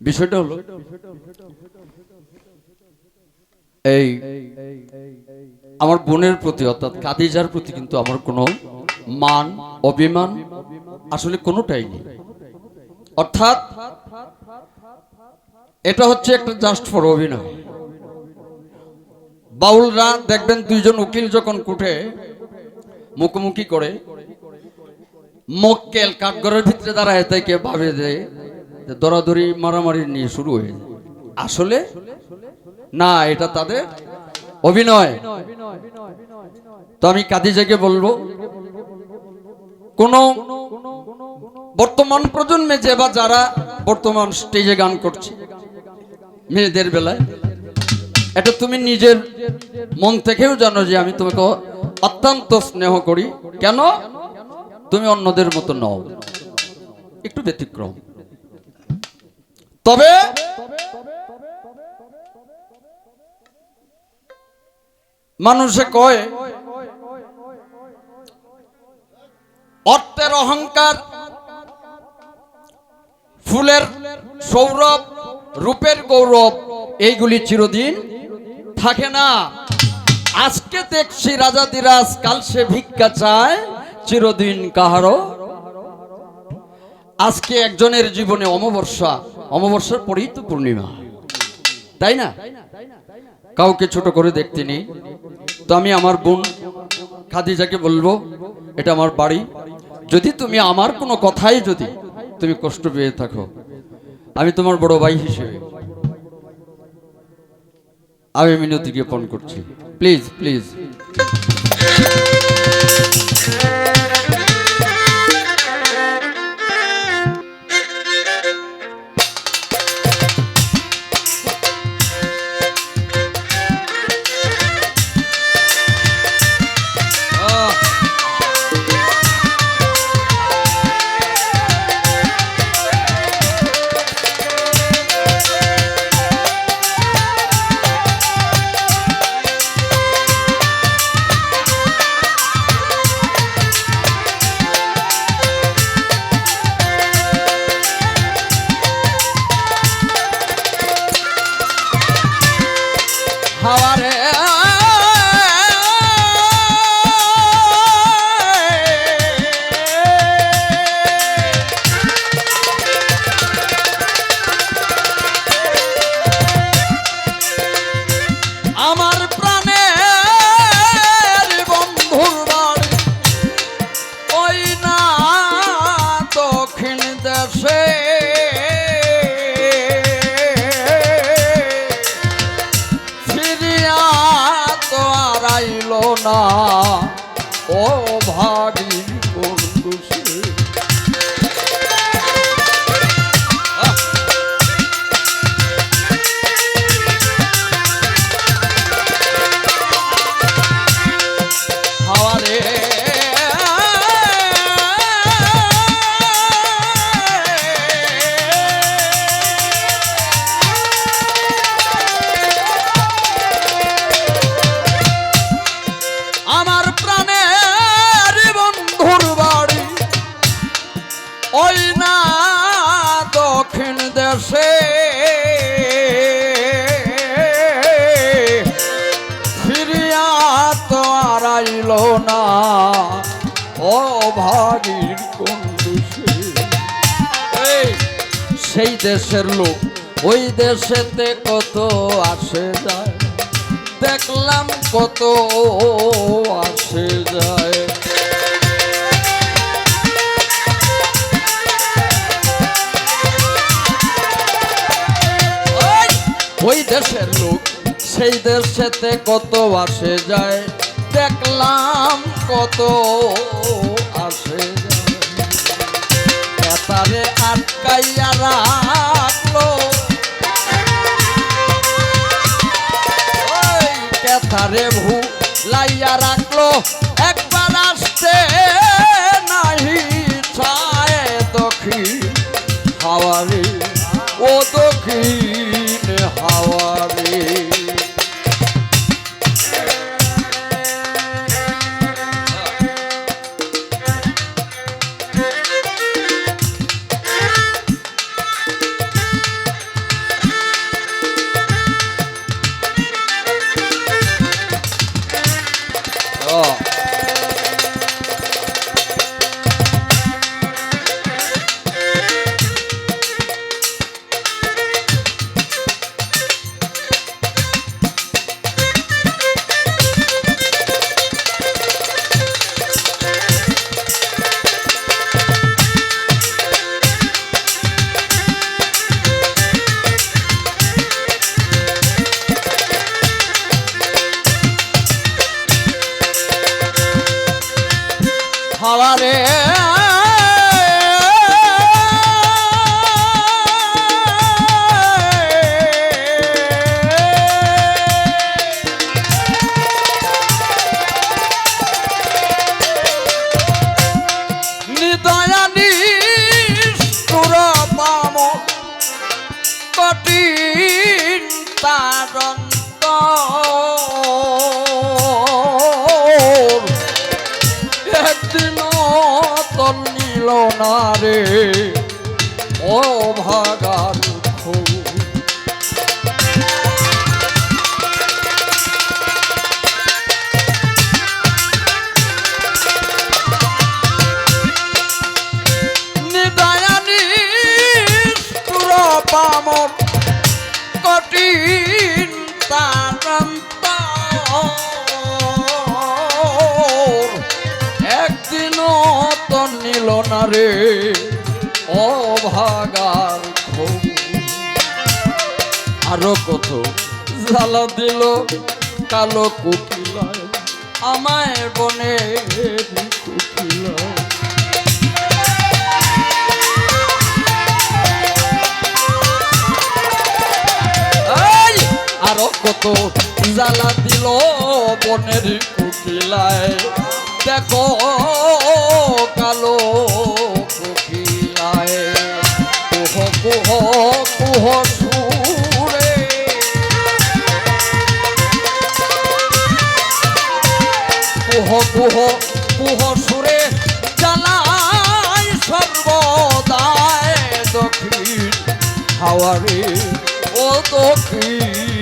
বিষয়টা হলো, এই আমার বোনের প্রতি অর্থাৎ কাদিজার প্রতি কিন্তু আমার কোনো মান, অভিমান আসলে কোনোটাই নেই। অর্থাৎ এটা হচ্ছে একটা জাস্ট ফর অভিনয়। বাউলরা দেখবেন দুইজন উকিল যখন কুঠে মুখোমুখি করে, মক্কেল কাঠগড়ের ভিতরে দাঁড়ায়, তাইকে ভাবে যে দরাদরি মারামারি নিয়ে শুরু হয়ে। আসলে না, এটা তাদের অভিনয়। তো আমি কাদিজাকে বলব, কোন বর্তমান প্রজন্মে যে বা যারা বর্তমান স্টেজে গান করছে, মেয়েদের বেলায়, এটা তুমি নিজের মন থেকেও জানো যে আমি তোমাকে অত্যন্ত স্নেহ করি। কেন? তুমি অন্যদের মতো নও। একটু ব্যতিক্রম। তবে মানুষে কয়, অর্থের অহংকার ফুলের সৌরভ, রূপের গৌরব, এইগুলি চিরদিন থাকে না। আজকে দেখছি রাজা দিরাজ, কাল সে ভিক্ষা চায়, চিরদিন কাহারও। আজকে একজনের জীবনে অমাবস্যা। অমাবস্যার পরেই তো পূর্ণিমা। তাই না? কাউকে ছোট করে দেখতে নেই। তো আমি আমার বোন খাদিজাকে বলব, এটা আমার বাড়ি। যদি তুমি আমার কোনো কথাই যদি তুমি কষ্ট পেয়ে থাকো, আমি তোমার বড় ভাই হিসেবে আমি মিনতি জ্ঞাপন করছি। Please please. সেই দেশের লোক ওই দেশেতে কত আসে যায়। দেখলাম কত আসে যায়। ওই, দেশের লোক সেই দেশেতে কত আসে যায়। দেখলাম কত তারে আটকাইয়া রাখল। কেথারে ভু লাইয়া রাখল। একবার আসতে কঠিন একদিন তন নিল না রে ও ভাগার নিল না রে ও ভাগার আরও কত জ্বালা দিল কালো কুকিলায়, আমায় বনে কুকিলায়। আরও কত জ্বালা দিল বনের কুকিলায়। দেখো কালো কুকিলায় কুহ কুহ কুহ সুরে। কুহ কুহ কুহ সুরে জ্বালায় সর্বদায় দক্ষিণ হাওয়ারে ও দক্ষিণ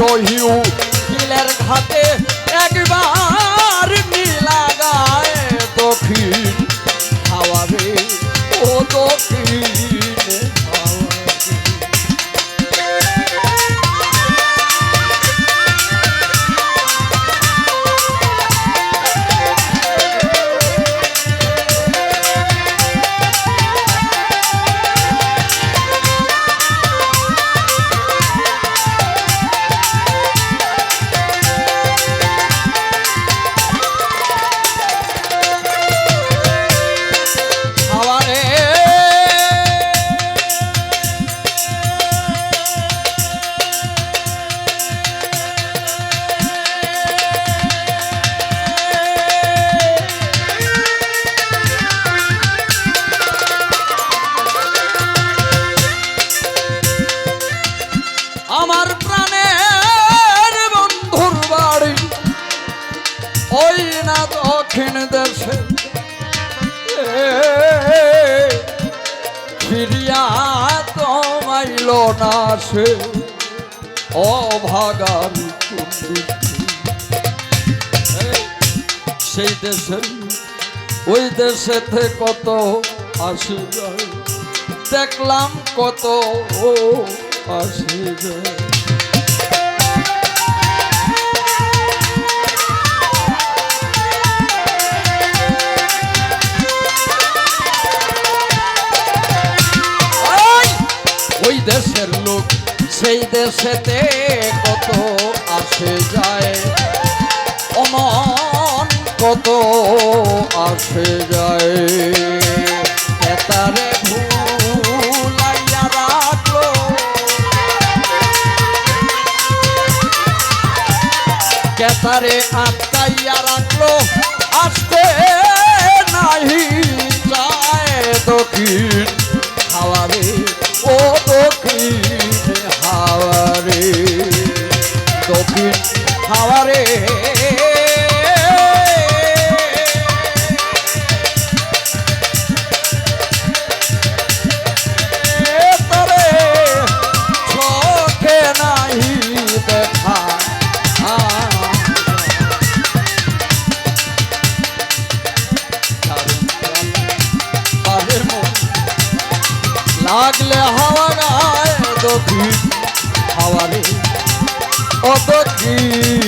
রহিউ খিলের ঘাটে একবার নীলা গায়ে দক্ষিণ খাওয়াবে ও দক্ষিণ। তোমাইল না সে অভাগার সেই দেশে ওই দেশেতে কত আসে যায় দেখলাম কত আসে যায় ওই দেশের লোক, সেই দেশেতে কত আসে যায়। অমন কত আসে যায়। তারে কেতারে আটকাইয়া গায় খাওয়ারে অত দক্ষিণ